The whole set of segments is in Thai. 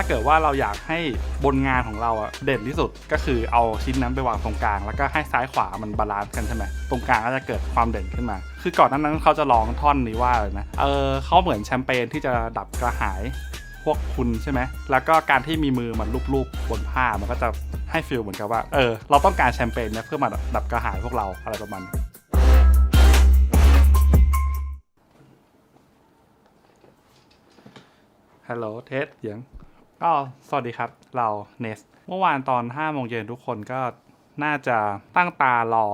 ถ้าเกิดว่าเราอยากให้บนงานของเราอะเด่นที่สุดก็คือเอาชิ้นนั้นไปวางตรงกลาง แล้วก็ให้ซ้ายขวามันบาลานซ์กันใช่ไหมตรงกลางก็จะเกิดความเด่นขึ้นมา คือก่อนนานั้นเขาจะร้องท่อนนี้ว่าเลยนะเออเขาเหมือนแชมเปญที่จะดับกระหายพวกคุณใช่ไหมแล้วก็การที่มีมือมันลูบๆบนผ้ามันก็จะให้ฟีลเหมือนกับว่าเออเราต้องการแชมเปญเนี่ยเพื่อมาดับกระหายพวกเราอะไรประมาณนี้ฮัลโหลเทสเสียง ก็สวัสดีครับเราเนสเมื่อวานตอน5โมงเย็นทุกคนก็น่าจะตั้งตารอ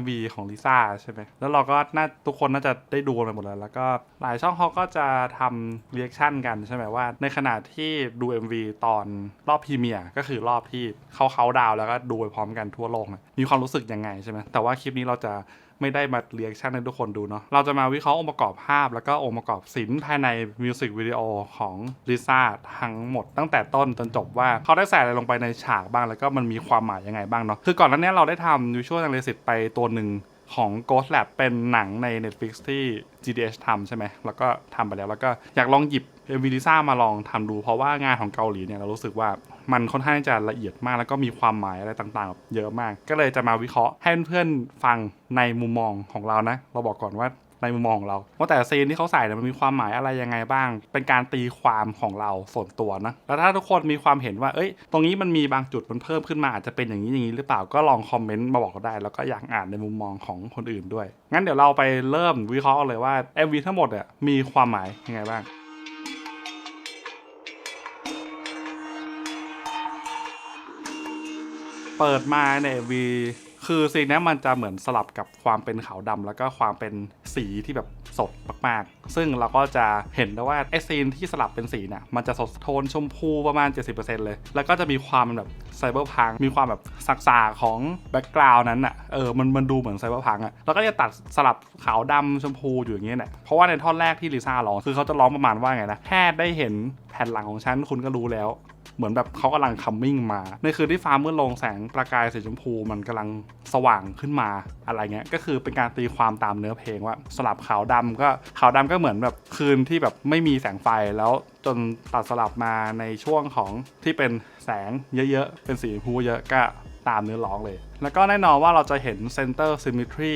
MV ของลิซ่าใช่ไหมแล้วเราก็น่าทุกคนน่าจะได้ดูไปหมดแล้ว แล้วก็หลายช่องเขาก็จะทำเรีแอคชั่นกันใช่ไหมว่า ในขณะที่ดู MV ตอนรอบพรีเมียร์ก็คือรอบที่เขาเขาดาวแล้วก็ดูไปพร้อมกันทั่วโลกนะมีความรู้สึกยังไงใช่ไหมแต่ว่าคลิปนี้เราจะ ไม่ได้มาเรียกชั่นให้ทุกคนดูเนาะเราจะมาวิเคราะห์องค์ประกอบภาพ แล้วก็องค์ประกอบศิลป์ภายในมิวสิกวิดีโอของลิซ่าทั้งหมดตั้งแต่ต้นจนจบว่าเขาได้ใส่อะไรลงไปในฉากบ้างแล้วก็มันมีความหมายยังไงบ้างเนาะคือก่อนหน้านี้เราได้ทำวิชวลนัลลิสิตไปตัวหนึ่ง ของ Ghost Lab เป็นหนังใน Netflix ที่ GDH ทำใช่ไหม แล้วก็ทำไปแล้ว แล้วก็อยากลองหยิบเอวิลิซ่ามาลองทำดู เพราะว่างานของเกาหลีเนี่ยเรารู้สึกว่ามันค่อนข้างจะละเอียดมาก แล้วก็มีความหมายอะไรต่างๆ เยอะมาก ก็เลยจะมาวิเคราะห์ให้เพื่อนๆฟังในมุมมองของเรานะ เราบอกก่อนว่า ในมุมมองของเราว่าแต่ซีนที่เขาใส่เนี่ยมันมีความหมายอะไรยังไงบ้าง เป็นการตีความของเราส่วนตัวนะแล้วถ้าทุกคนมีความเห็นว่าเอ้ย ตรงนี้มันมีบางจุดมันเพิ่มขึ้นมาอาจจะเป็นอย่างนี้อย่างนี้หรือเปล่าก็ลองคอมเมนต์มาบอกเราได้ แล้วก็อยากอ่านในมุมมองของคนอื่นด้วย งั้นเดี๋ยวเราไปเริ่มวิเคราะห์เลยว่า MV ทั้งหมดเนี่ยมีความหมายยังไงบ้างเปิดมาใน MV คือซีนนี้มันจะเหมือนสลับกับความเป็นขาวดำแล้วก็ความเป็นสีที่แบบสดมากๆ ซึ่งเราก็จะเห็นได้ว่าไอซีนที่สลับเป็นสีเนี่ยมันจะสดโทนชมพูประมาณ 70%เลย แล้วก็จะมีความแบบไซเบอร์พังมีความแบบสักสาของแบ็กกราวน์นั้นอะเออมันมันดูเหมือนไซเบอร์พังอะแล้วก็จะตัดสลับขาวดำชมพูอยู่อย่างเงี้ยแหละเพราะว่าในท่อนแรกที่ลิซ่าร้องคือเขาจะร้องประมาณว่าไงนะแค่ได้เห็นแผ่นหลังของฉันคุณก็รู้แล้ว เหมือนแบบเขากำลังคัมมิ่งมา ในคืนที่ฟ้ามืดลงแสงประกายสีชมพูมันกำลังสว่างขึ้นมาอะไรเงี้ยก็คือเป็นการตีความตามเนื้อเพลงว่าสลับขาวดำก็ขาวดำก็เหมือนแบบคืนที่แบบไม่มีแสงไฟแล้วจนตัดสลับมาในช่วงของที่เป็นแสงเยอะๆ เป็นสีชมพูเยอะก็ตามเนื้อร้องเลย แล้วก็แน่นอนว่าเราจะเห็น Center Symmetry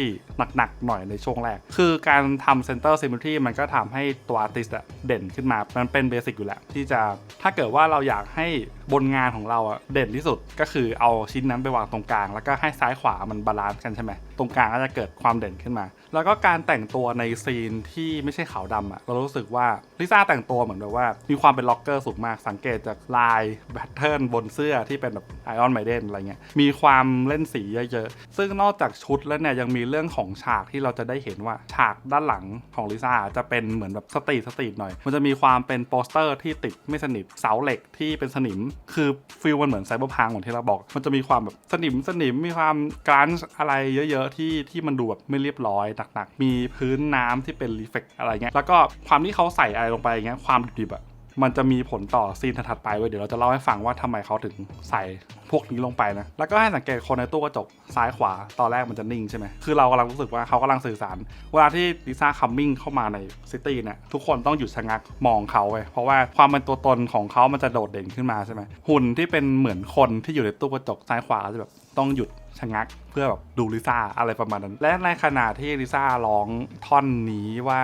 หนักๆ หน่อยในช่วงแรก คือการทำ Center Symmetry มันก็ทำให้ตัวอาร์ติสต์เด่นขึ้นมา มันเป็นเบสิกอยู่แล้ว ที่จะถ้าเกิดว่าเราอยากให้บนงานของเราอะเด่นที่สุดก็คือเอาชิ้นนั้นไปวางตรงกลาง แล้วก็ให้ซ้ายขวามันบาลานซ์กันใช่ไหมตรงกลางก็จะเกิดความเด่นขึ้นมา แล้วก็การแต่งตัวในซีนที่ไม่ใช่ขาวดำอะเรารู้สึกว่าลิซ่าแต่งตัวเหมือนแบบว่า มีความเป็นล็อกเกอร์สูงมากสังเกตจากลายแพทเทิร์นบนเสื้อที่เป็นแบบไอออนไมเดนอะไรเงี้ยมีความเล่นสเยอะๆ ซึ่งนอกจากชุดแล้วเนี่ยยังมีเรื่องของฉากที่เราจะได้เห็นว่าฉากด้านหลังของลิซ่าจะเป็นเหมือนแบบสตรีทสตรีทหน่อย มันจะมีความเป็นโปสเตอร์ที่ติดไม่สนิทเสาเหล็กที่เป็นสนิม คือฟิลมันเหมือนไซเบอร์พังเหมือนที่เราบอก มันจะมีความแบบสนิมสนิมมีความกรันช์อะไรเยอะๆที่ที่มันดูแบบไม่เรียบร้อยหนักๆมีพื้นน้ำที่เป็นรีเฟกอะไรเงี้ยแล้วก็ความที่เขาใส่อะไรลงไปเงี้ยความดิบๆอะ มันจะมีผลต่อซีนถัดไปเว้ยเดี๋ยวเราจะเล่าให้ฟังว่าทำไมเขาถึงใส่พวกนี้ลงไปนะ แล้วก็ให้สังเกตคนในตู้กระจกซ้ายขวา ตอนแรกมันจะนิ่งใช่ไหมคือเรากำลังรู้สึกว่าเขากำลังสื่อสาร เวลาที่ลิซ่าคัมมิ่งเข้ามาในซิตี้เนี่ยทุกคนต้องหยุดชะงักมองเขาเว้ยเพราะว่าความเป็นตัวตนของเขามันจะโดดเด่นขึ้นมาใช่ไหมหุ่นที่เป็นเหมือนคนที่อยู่ในตู้กระจกซ้ายขวาจะแบบต้องหยุดชะงักเพื่อแบบดูลิซ่าอะไรประมาณนั้น และในขณะที่ลิซ่าร้องท่อนนี้ว่า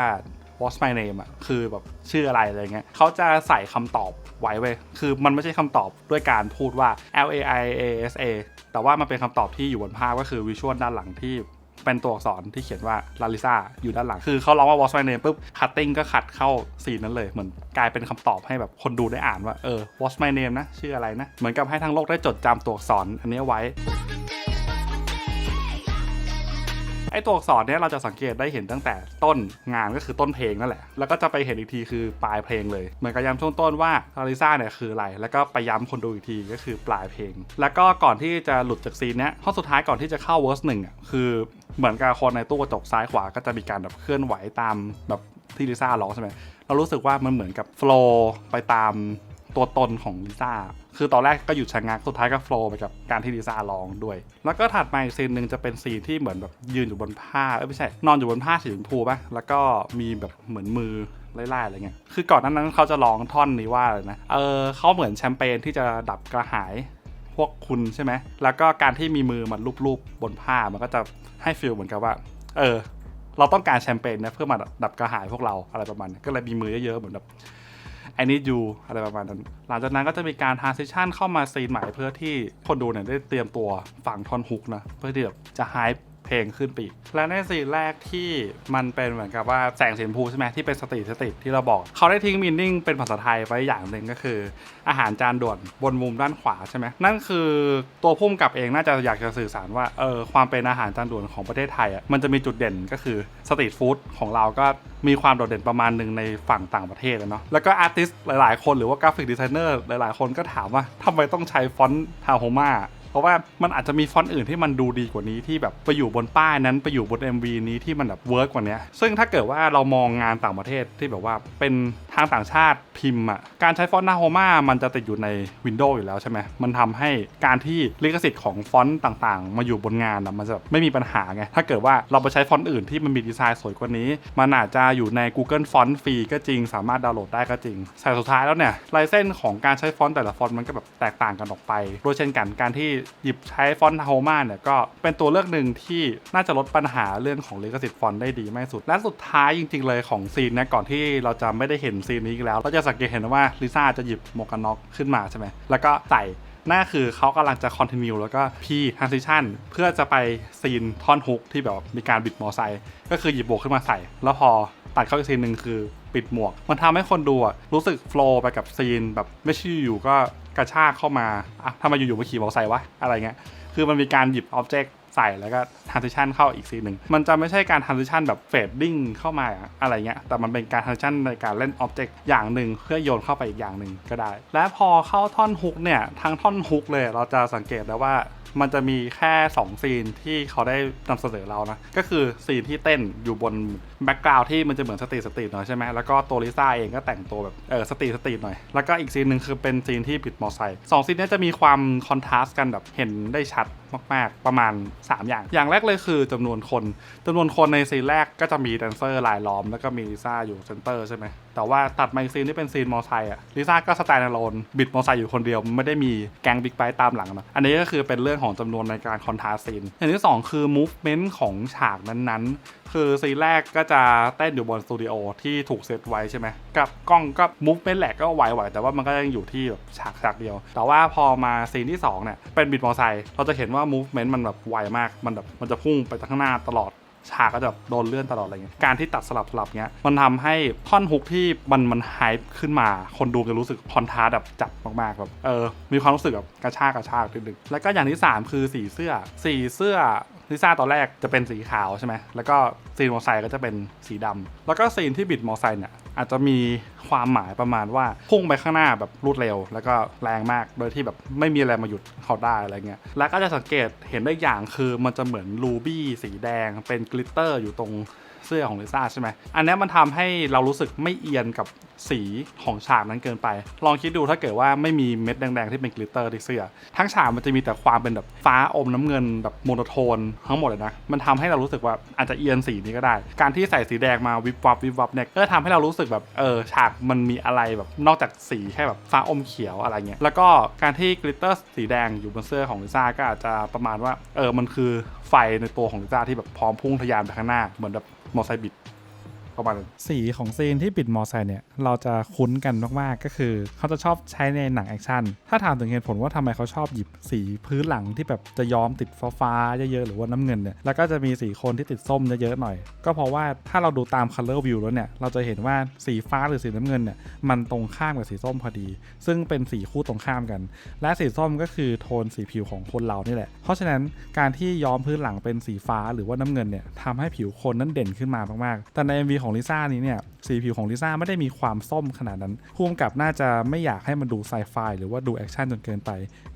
What's my name อะคือแบบชื่ออะไรอะไรเงี้ยเขาจะใส่คำตอบไว้เว้ยคือมันไม่ใช่คำตอบด้วยการพูดว่า L A I A S A แต่ว่ามันเป็นคำตอบที่อยู่บนภาพก็คือวิชวลด้านหลังที่เป็นตัวอักษรที่เขียนว่าลาลิซาอยู่ด้านหลัง คือเขาร้องว่า What's my name ปุ๊บคัตติ้งก็คัดเข้าซีนนั้นเลย เหมือนกลายเป็นคำตอบให้แบบคนดูได้อ่านว่า เออ What's my name นะ ชื่ออะไรนะ เหมือนกับให้ทั้งโลกได้จดจำตัวอักษรอันนี้ไว้ ไอตัวอักษรเนี้ยเราจะสังเกตได้เห็นตั้งแต่ต้นงานก็คือต้นเพลงนั่นแหละ แล้วก็จะไปเห็นอีกทีคือปลายเพลงเลย เหมือนกับย้ำช่วงต้นว่าลาลิซ่าเนี่ยคืออะไร แล้วก็ไปย้ำคนดูอีกทีก็คือปลายเพลง แล้วก็ก่อนที่จะหลุดจากซีนเนี้ยข้อสุดท้ายก่อนที่จะเข้าเวอร์สหนึ่งอะคือเหมือนกับคนในตู้กระจกซ้ายขวาก็จะมีการแบบเคลื่อนไหวตามแบบที่ลิซ่าร้องใช่ไหมเรารู้สึกว่ามันเหมือนกับโฟล์ไปตาม ตัวตนของลิซ่า คือตอนแรกก็หยุดชะงัก สุดท้ายก็โฟล์ไปกับการที่ลิซ่าร้องด้วย แล้วก็ถัดมาอีกซีนหนึ่งจะเป็นซีนที่เหมือนแบบยืนอยู่บนผ้า เอ้ยไม่ใช่ นอนอยู่บนผ้าสีชมพูป่ะ แล้วก็มีแบบเหมือนมือไล่ๆอะไรเงี้ย คือก่อนนั้นนั้นเขาจะร้องท่อนนี้ว่าอะไรนะ เออเขาเหมือนแชมเปญที่จะดับกระหายพวกคุณใช่ไหม แล้วก็การที่มีมือมันลูบๆบนผ้า มันก็จะให้ฟีลเหมือนกับว่า เออ เราต้องการแชมเปญนะเพื่อมาดับกระหายพวกเราอะไรประมาณนี้ก็เลยมีมือเยอะๆเหมือนแบบ I need you อะไรประมาณนั้น หลังจากนั้นก็จะมีการ transition เข้ามาซีนใหม่เพื่อที่คนดูเนี่ยได้เตรียมตัวฝั่งทอนฮุกนะ เพื่อที่แบบจะ hype ลงขึ้นไปอีก และในซีนแรกที่มันเป็นเหมือนกับว่าแสงสีชมพูใช่ไหมที่เป็นสตรีทสตรีทที่เราบอก เขาได้ทิ้งมีนิ่งเป็นภาษาไทยไว้อย่างหนึ่งก็คือ อาหารจานด่วนบนมุมด้านขวาใช่ไหมนั่นคือตัวพุ่มกับเองน่าจะอยากจะสื่อสารว่าเออความเป็นอาหารจานด่วนของประเทศไทยอะมันจะมีจุดเด่นก็คือสตรีทฟู้ดของเราก็มีความโดดเด่นประมาณหนึ่งในฝั่งต่างประเทศอะเนาะแล้วก็อาร์ติสต์หลาย ๆ คนหรือว่ากราฟิกดีไซเนอร์หลาย ๆ คนก็ถามว่าทำไมต้องใช้ฟอนต์ทาโฮมา เพราะว่ามันอาจจะมีฟอนต์อื่นที่มันดูดีกว่านี้ที่แบบไปอยู่บนป้ายนั้นไปอยู่บน MV นี้ที่มันแบบเวิร์กกว่านี้ซึ่งถ้าเกิดว่าเรามองงานต่างประเทศที่แบบว่าเป็นทางต่างชาติพิมพ์อะการใช้ฟอนต์นาโฮมามันจะติดอยู่ใน Windows อยู่แล้วใช่ไหมมันทำให้การที่ลิขสิทธิ์ของฟอนต์ต่างๆ มาอยู่บนงานอะมันจะไม่มีปัญหาไงถ้าเกิดว่าเราไปใช้ฟอนต์อื่นที่มันมีดีไซน์สวยกว่านี้ มันอาจจะอยู่ใน Google ฟอนต์ฟรีก็จริง สามารถดาวน์โหลดได้ก็จริงแต่สุดท้ายแล้วเนี่ยลายเส้นของการใช้ฟอนต์แต่ละฟอนต์มันก็แบบแตกต่างกันออกไปโดยเช่นกันการที่หยิบใช้ฟอนต์โฮมาเนี่ยก็เป็นตัวเลือกหนึ่งที่น่าจะลดปัญหาเรื่องของลิขสิทธิ์ฟอนต์ได้ดีมากสุด และสุดท้ายจริง ๆ เลยของซีนเนะก่อนที่เราจะไม่ได้เห็นซีนนี้อีกแล้ว เราจะสังเกตเห็นว่าลิซ่าจะหยิบหมวกกันน็อกขึ้นมาใช่ไหมแล้วก็ใส่นั่นคือเขากำลังจะ continue แล้วก็พี transition เพื่อจะไปซีนท่อนฮุกที่แบบมีการบิดมอไซค์ก็คือหยิบโบวกขึ้นมาใส่ แล้วพอตัดเข้าอีกซีนหนึ่งคือปิดหมวก มันทำให้คนดูรู้สึกโฟล์ไปกับซีนแบบไม่ใช่อยู่ก็ กระชากเข้ามาอะทำไมอยู่ๆมาขี่มอเตอร์ไซค์วะอะไรเงี้ยคือมันมีการหยิบอ็อบเจกต์ใส่แล้วก็ transition เข้าอีกซีหนึ่ง มันจะไม่ใช่การ transition แบบ fading เข้ามาอะไรเงี้ย แต่มันเป็นการ transition ในการเล่นอ็อบเจกต์อย่างหนึ่งเพื่อโยนเข้าไปอีกอย่างหนึ่งก็ได้ และพอเข้าท่อนฮุกเนี่ยทั้งท่อนฮุกเลยเราจะสังเกตได้ว่า มันจะมีแค่2ซีนที่เขาได้นำเสนอเรานะ ก็คือซีนที่เต้นอยู่บนแบ็กกราวด์ที่มันจะเหมือนสตรีทสตรีทหน่อยใช่ไหมแล้วก็ตัวลิซ่าเองก็แต่งตัวแบบเออสตรีทสตรีทหน่อย แล้วก็อีกซีนหนึ่งคือเป็นซีนที่ปิดมอไซค์สองซีนนี้จะมีความคอนทราสต์กันแบบเห็นได้ชัด มาก ๆ ประมาณ 3 อย่าง อย่างแรกเลยคือจำนวนคนจำนวนคนในซีนแรกก็จะมีแดนเซอร์ลายล้อม แล้วก็มีลิซ่าอยู่เซนเตอร์ใช่ไหม แต่ว่าตัดมาอีกซีนที่เป็นซีนมอไซค์อะลิซ่าก็สไตล์นาโลนบิดมอไซค์อยู่คนเดียว ไม่ได้มีแก๊งบิ๊กไบค์ตามหลังนะ อันนี้ก็คือเป็นเรื่องของจำนวนในการคอนทราซีน อย่างที่สองคือ movement ของฉากนั้นๆ คือซีนแรกก็จะเต้นอยู่บนสตูดิโอที่ถูกเซตไว้ใช่ไหมกับกล้องก็มูฟเมนต์แหละก็ไหวๆแต่ว่ามันก็ยังอยู่ที่แบบฉากฉากเดียว แต่ว่าพอมาซีนที่สองเนี่ยเป็นบิดมอไซค์เราจะเห็นว่ามูฟเมนต์มันแบบไวมาก มันแบบมันจะพุ่งไปข้างหน้าตลอดฉากก็จะโดนเลื่อนตลอดอะไรเงี้ย การที่ตัดสลับสลับเงี้ย มันทำให้ท่อนฮุกที่มันมันไฮป์ขึ้นมา คนดูจะรู้สึกคอนทราแบบจัดมากๆแบบเออ มีความรู้สึกแบบกระชากกระชากดึกๆแล้วก็อย่างที่ 3 คือสีเสื้อ สีเสื้อลิซ่าตอนแรกจะเป็นสีขาวใช่ไหม แล้วก็ซีนมอไซค์ก็จะเป็นสีดำแล้วก็ซีนที่บิดมอไซค์เนี่ย อาจจะมีความหมายประมาณว่าพุ่งไปข้างหน้าแบบรวดเร็ว แล้วก็แรงมากโดยที่แบบไม่มีอะไรมาหยุดเขาได้อะไรเงี้ยแล้วก็จะสังเกตเห็นได้อย่างคือมันจะเหมือนรูบี้สีแดงเป็นกลิตเตอร์อยู่ตรง สื้อของลิซ่าใช่ไหมอันนี้มันทำให้เรารู้สึกไม่เอียนกับสีของฉากนั้นเกินไป ลองคิดดูถ้าเกิดว่าไม่มีเม็ดแดงๆที่เป็นกลิตเตอร์ที่เสื้อ ทั้งฉากมันจะมีแต่ความเป็นแบบฟ้าอมน้ำเงินแบบโมโนโทนทั้งหมดเลยนะ มันทำให้เรารู้สึกว่าอาจจะเอียนสีนี้ก็ได้ การที่ใส่สีแดงมาวิบวับวิบวับเนี่ยก็ทำให้เรารู้สึกแบบเออฉากมันมีอะไรแบบนอกจากสีแค่แบบฟ้าอมเขียวอะไรเงี้ย แล้วก็การที่กลิตเตอร์สีแดงอยู่บนเสื้อของลิซ่าก็อาจจะประมาณว่าเออมันคือไฟในตัวของลิซ่าที่แบบพร้อมพุ่งทะยานไปข้างหน้าเหมือนแบบ มอไซค์บิด ประมาณสีของซีนที่บิดมอไซค์เนี่ย เราจะคุ้นกันมากๆ ก็คือเขาจะชอบใช้ในหนังแอคชั่น ถ้าถามถึงเหตุผลว่าทำไมเขาชอบหยิบสีพื้นหลังที่แบบจะย้อมติดฟ้าๆเยอะๆ หรือว่าน้ำเงินเนี่ย แล้วก็จะมีสีคนที่ติดส้มเยอะๆหน่อย ก็เพราะว่าถ้าเราดูตาม color view แล้วเนี่ย เราจะเห็นว่าสีฟ้าหรือสีน้ำเงินเนี่ย มันตรงข้ามกับสีส้มพอดี ซึ่งเป็นสีคู่ตรงข้ามกัน และสีส้มก็คือโทนสีผิวของคนเรานี่แหละ เพราะฉะนั้นการที่ย้อมพื้นหลังเป็นสีฟ้าหรือว่าน้ำเงินเนี่ยทำให้ผิวคนนั้นเด่นขึ้นมามากๆ แต่ใน MV ของลิซ่านี้เนี่ย สีผิวของลิซ่าไม่ได้มีความส้มขนาดนั้นพุ่มกับน่าจะไม่อยากให้มันดูไซไฟหรือว่าดูแอคชั่นจนเกินไป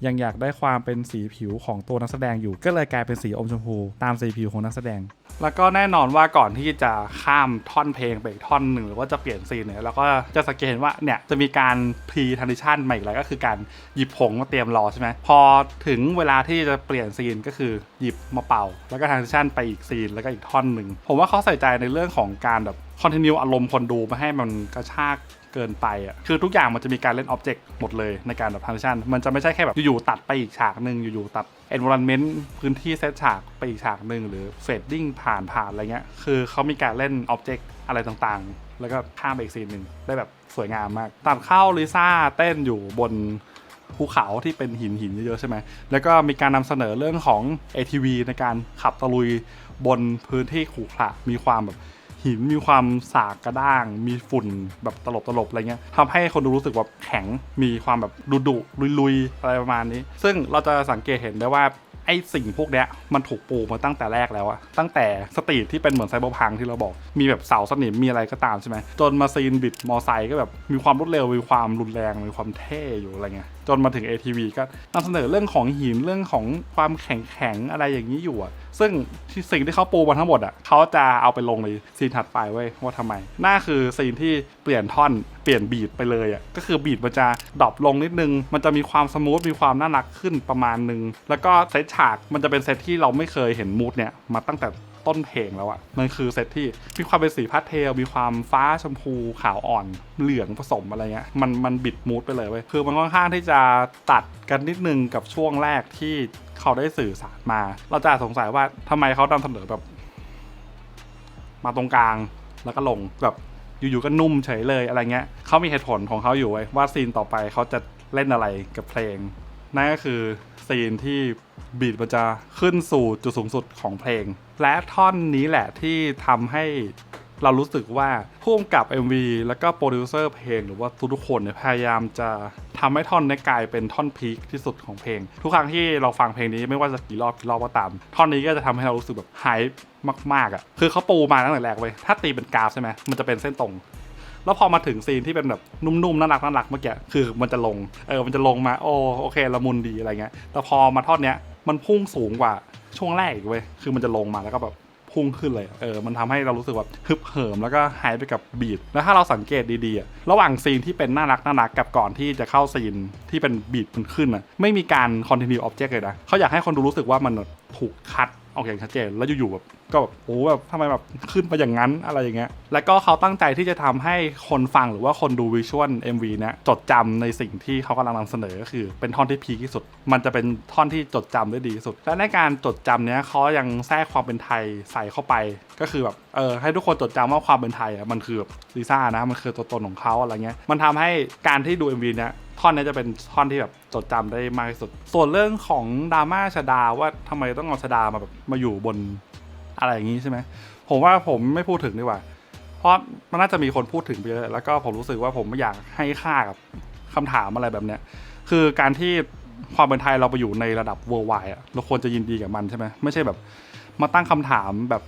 ยังอยากได้ความเป็นสีผิวของตัวนักแสดงอยู่ ก็เลยกลายเป็นสีอมชมพู ตามสีผิวของนักแสดง แล้วก็แน่นอนว่าก่อนที่จะข้ามท่อนเพลงไปอีกท่อนหนึ่งหรือว่าจะเปลี่ยนซีนเนี่ยเราก็จะสังเกตเห็นว่าเนี่ยจะมีการพรีทันดิชันใหม่อีกแล้วก็คือการหยิบผงมาเตรียมรอใช่ไหมพอถึงเวลาที่จะเปลี่ยนซีนก็คือหยิบมาเป่า แล้วก็ทันดิชันไปอีกซีนแล้วก็อีกท่อนหนึ่งผมว่าเขาใส่ใจในเรื่องของการแบบ คอนติเนียอารมณ์คนดูไม่ให้มันกระชากเกินไปอะคือทุกอย่างมันจะมีการเล่นอ็อบเจกต์หมดเลยในการแบบทันดิชันมันจะไม่ใช่แค่แบบอยู่ๆตัดไปอีกฉากหนึ่งอยู่ๆตัด environment พื้นที่เซตฉากไปอีกฉากหนึ่งหรือเฟดดิ้งผ่านผ่านอะไรเงี้ยคือเขามีการเล่นอ็อบเจกต์อะไรต่างๆ แล้วก็ข้ามไปอีกซีนหนึ่งได้แบบสวยงามมากตัดเข้าลิซ่าเต้นอยู่บนภูเขาที่เป็นหินหินเยอะๆใช่ไหม แล้วก็มีการนำเสนอเรื่องของ ATV ในการขับตะลุยบนพื้นที่ขรุขระมีความแบบ หินมีความสากกระด้าง มีฝุ่นแบบตลบตลบอะไรเงี้ยทำให้คนดูรู้สึกว่าแข็งมีความแบบดุดุลุยลุยๆ อะไรประมาณนี้ ซึ่งเราจะสังเกตเห็นได้ว่าไอ้สิ่งพวกเนี้ยมันถูกปูมาตั้งแต่แรกแล้วอะตั้งแต่สตรีทที่เป็นเหมือนไซเบอร์พังที่เราบอก มีแบบเสาสนิมมีอะไรก็ตามใช่ไหมจนมาซีนบิดมอไซค์ก็แบบมีความรวดเร็วมีความรุนแรงมีความเท่อยู่อะไรเงี้ย จนมาถึง ATV ก็นำเสนอเรื่องของหินเรื่องของความแข็งแข็งๆอะไรอย่างนี้อยู่อะซึ่งสิ่งที่เขาปูมาทั้งหมดอะเขาจะเอาไปลงในซีนถัดไปเว้ยว่าทำไมน่าคือซีนที่เปลี่ยนท่อนเปลี่ยนบีทไปเลยอะก็คือบีทมันจะดรอปลงนิดนึง มันจะมีความสมูทมีความน่ารักขึ้นประมาณนึง แล้วก็เซตฉากมันจะเป็นเซตที่เราไม่เคยเห็นมูดเนี่ยมาตั้งแต่ ต้นเพลงแล้วอะมันคือเซตที่มีความเป็นสีพาสเทล มีความฟ้าชมพูขาวอ่อนเหลืองผสมอะไรเงี้ยมันมันบิดมูดไปเลยเว้ยคือมันค่อนข้างที่จะตัดกันนิดนึงกับช่วงแรกที่เขาได้สื่อสารมา เราจะสงสัยว่าทำไมเขานำเสนอแบบ มาตรงกลางแล้วก็ลงแบบอยู่ๆก็นุ่มเฉยเลยอะไรเงี้ยเขามีเหตุผลของเขาอยู่ไว้ยว่าซีนต่อไปเขาจะเล่นอะไรกับเพลงนั่นก็คือซีนที่ บีทมันจะขึ้นสู่จุดสูงสุดของเพลง และท่อนนี้แหละที่ทำให้เรารู้สึกว่าผู้กำกับ MV แล้วก็โปรดิวเซอร์เพลงหรือว่าทุกคนเนี่ยพยายามจะทำให้ท่อนนี้กลายเป็นท่อนพีคที่สุดของเพลง ทุกครั้งที่เราฟังเพลงนี้ไม่ว่าจะกี่รอบกี่รอบก็ตาม ท่อนนี้ก็จะทำให้เรารู้สึกแบบไฮป์มากๆอะคือเขาปูมาตั้งแต่แรกเว้ถ้าตีเป็นกราฟใช่ไหมมันจะเป็นเส้นตรง แล้วพอมาถึงซีนที่เป็นแบบนุ่มๆน่ารักน่ารักเมื่อกี้คือมันจะลงเออมันจะลงมาโอโอเคละมุนดีอะไรเงี้ยแต่พอมาทอดเนี้ย มันพุ่งสูงกว่าช่วงแรกอีกเว้ยคือมันจะลงมาแล้วก็แบบพุ่งขึ้นเลยเออมันทำให้เรารู้สึกแบบฮึบเหิมแล้วก็หายไปกับบีดแล้วถ้าเราสังเกตดีๆระหว่างซีนที่เป็นน่ารักน่ารักกับก่อนที่จะเข้าซีนที่เป็นบีดมันขึ้นอะไม่มีการ continue object เลยนะเขาอยากให้คนดูรู้สึกว่ามันถูกคัด ออกอย่างชัดเจนแล้วอยู่ๆแบบก็แบบโอ้แบบทำไมแบบขึ้นไปอย่างนั้นอะไรอย่างเงี้ยแล้วก็เขาตั้งใจที่จะทำให้คนฟังหรือว่าคนดูวิชวล MV เนี่ยจดจำในสิ่งที่เขากำลังนำเสนอก็คือเป็นท่อนที่พีคที่สุด มันจะเป็นท่อนที่จดจำได้ดีที่สุด และในการจดจำเนี้ยเขายังแทรกความเป็นไทยใส่เข้าไป ก็คือแบบเออให้ทุกคนจดจำว่าความเป็นไทยอะมันคือแบบลิซ่านะมันคือตัวตนของเขาอะไรเงี้ยมันทำให้การที่ดู MV เนี้ย ท่อนนี้จะเป็นท่อนที่แบบจดจำได้มากที่สุด ส่วนเรื่องของดราม่าชดาว่าทำไมต้องเอาชดามาแบบมาอยู่บนอะไรอย่างนี้ใช่ไหมผมว่าผมไม่พูดถึงดีกว่า เพราะมันน่าจะมีคนพูดถึงไปเยอะแล้วก็ผมรู้สึกว่าผมไม่อยากให้ค่ากับคำถามอะไรแบบเนี้ยคือการที่ความเป็นไทยเราไปอยู่ในระดับ worldwide เราควรจะยินดีกับมันใช่ไหมไม่ใช่แบบมาตั้งคำถามแบบ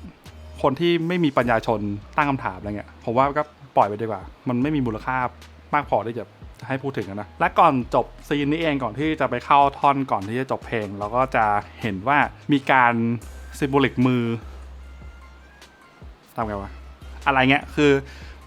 คนที่ไม่มีปัญญาชนตั้งคำถามอะไรเงี้ยผมว่าก็ปล่อยไปดีกว่า มันไม่มีมูลค่ามากพอที่จะ ให้พูดถึงนะ และก่อนจบซีนนี้เองก่อนที่จะไปเข้าท่อนก่อนที่จะจบเพลง เราก็จะเห็นว่ามีการซิมโบลิกมือทำไงวะอะไรเงี้ยคือ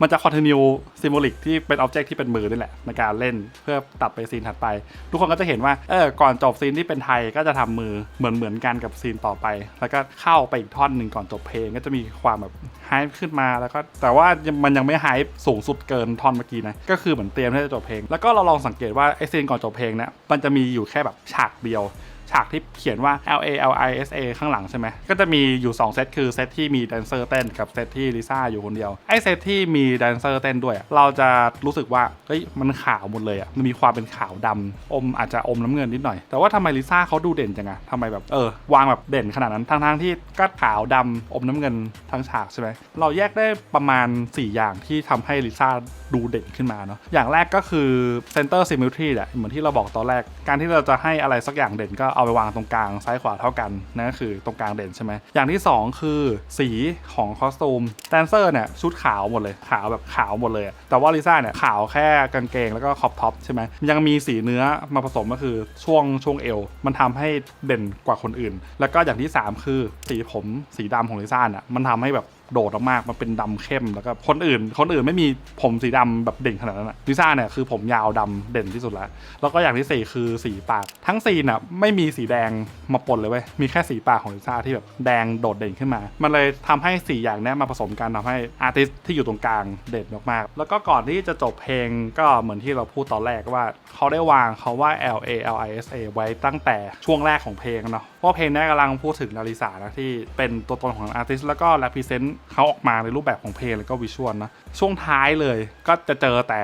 มันจะคอนติเนียซิมโบลิกที่เป็นอ็อบเจกต์ที่เป็นมือนี่แหละในการเล่นเพื่อตัดไปซีนถัดไป ทุกคนก็จะเห็นว่าเออก่อนจบซีนที่เป็นไทยก็จะทำมือเหมือนเหมือนกันกับซีนต่อไป แล้วก็เข้าไปอีกท่อนหนึ่งก่อนจบเพลงก็จะมีความแบบไฮขึ้นมาแล้วก็แต่ว่ามันยังไม่ไฮสูงสุดเกินท่อนเมื่อกี้นะก็คือเหมือนเตรียมที่จะจบเพลง แล้วก็เราลองสังเกตว่าไอซีนก่อนจบเพลงเนี่ยมันจะมีอยู่แค่แบบฉากเดียว ฉากที่เขียนว่า L A L I S A ข้างหลังใช่ไหมก็จะมีอยู่ 2 เซตคือเซตที่มีแดนเซอร์เต้นกับเซตที่ลิซ่าอยู่คนเดียวไอเซตที่มีแดนเซอร์เต้นด้วยอะเราจะรู้สึกว่าเฮ้ยมันขาวหมดเลยอะมันมีความเป็นขาวดำอมอาจจะอมน้ำเงินนิดหน่อย แต่ว่าทำไมลิซ่าเขาดูเด่นจังอะทำไมแบบเออวางแบบเด่นขนาดนั้นทั้งๆที่ก็ขาวดำอมน้ำเงินทั้งฉากใช่ไหมเราแยกได้ประมาณ 4 อย่างที่ทำให้ลิซ่าดูเด่นขึ้นมาเนาะอย่างแรกก็คือ center symmetry แหละเหมือนที่เราบอกตอนแรกการที่เราจะให้อะไรสักอย่างเด่นก็เอาเอาไปวางตรงกลางซ้ายขวาเท่ากันนั่นก็คือตรงกลางเด่นใช่ไหมอย่างที่สองคือสีของคอสตูมแดนเซอร์เนี่ยชุดขาวหมดเลยขาวแบบขาวหมดเลย แต่ว่าลิซ่าเนี่ยขาวแค่กางเกงแล้วก็ขอบท็อปใช่ไหมยังมีสีเนื้อมาผสมก็คือช่วงช่วงเอว มันทำให้เด่นกว่าคนอื่น แล้วก็อย่างที่สามคือสีผมสีดำของลิซ่าเนี่ยมันทำให้แบบ โดดออกมากมันเป็นดำเข้มแล้วก็คนอื่น คนอื่นไม่มีผมสีดำแบบเด่นขนาดนั้นอะลิซ่าเนี่ยคือผมยาวดำเด่นที่สุดแล้ว แล้วก็อย่างที่สี่คือสีปากทั้งซีน่ะไม่มีสีแดงมาปนเลยเว้ยมีแค่สีปากของลิซ่าที่แบบแดงโดดเด่นขึ้นมา มันเลยทำให้สีอย่างนี้มาผสมกันทำให้อาร์ติสที่อยู่ตรงกลางเด่นมากๆแล้วก็ก่อนที่จะจบเพลงก็เหมือนที่เราพูดตอนแรกว่าเขาได้วางเขาว่า L A L I S A ไว้ตั้งแต่ช่วงแรกของเพลงเนาะ เพราะเพลงนี้กำลังพูดถึงนาริสานะที่เป็นตัวตนของอาร์ติสแล้วก็แรปพรีเซนต์เขาออกมาในรูปแบบของเพลงแล้วก็วิชวลนะ ช่วงท้ายเลยก็จะเจอแต่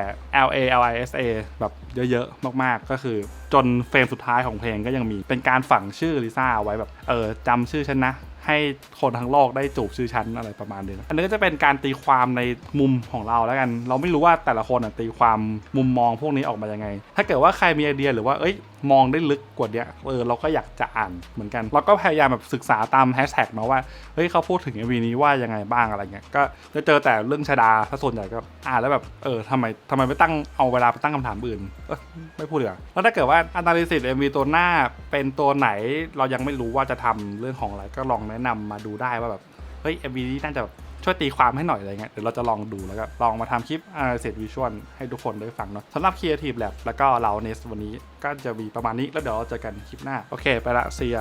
L A L I S A แบบเยอะๆ มากๆ ก็คือจนเฟรมสุดท้ายของเพลงก็ยังมีเป็นการฝังชื่อลิซ่าไว้แบบเออจำชื่อฉันนะให้คนทั้งโลกได้จูบชื่อชั้นอะไรประมาณนี้นะอันนี้ก็จะเป็นการตีความในมุมของเราแล้วกัน เราไม่รู้ว่าแต่ละคนตีความมุมมองพวกนี้ออกมายังไง ถ้าเกิดว่าใครมีไอเดียหรือว่า เอ้ยมองได้ลึกกว่าเนี้ยเออเราก็อยากจะอ่านเหมือนกัน เราก็พยายามแบบศึกษาตามแฮชแท็กเนาะว่า เฮ้ยเขาพูดถึง MV นี้ว่ายังไงบ้างอะไรเงี้ย ก็จะเจอแต่เรื่องชาดาถ้าส่วนใหญ่ก็อ่านแล้วแบบ เออทำไมทำไมไม่ตั้งเอาเวลาไปตั้งคำถามอื่น เออไม่พูดเลยแล้วถ้าเกิดว่า analysis MV ตัวหน้าเป็นตัวไหนเรายังไม่รู้ว่าจะทำเรื่องของอะไรก็ลองแนะนำมาดูได้ว่าแบบ เฮ้ย MV นี้น่าจะแบบ ช่วยตีความให้หน่อยอะไรเงี้ยเดี๋ยวเราจะลองดูแล้วก็ลองมาทำคลิป analysis visual ให้ทุกคนได้ฟังเนาะสำหรับ Creative Lab แล้วก็เราเนสวันนี้ก็จะมีประมาณนี้แล้วเดี๋ยวเราเจอกันคลิปหน้าโอเค ไปละเซีย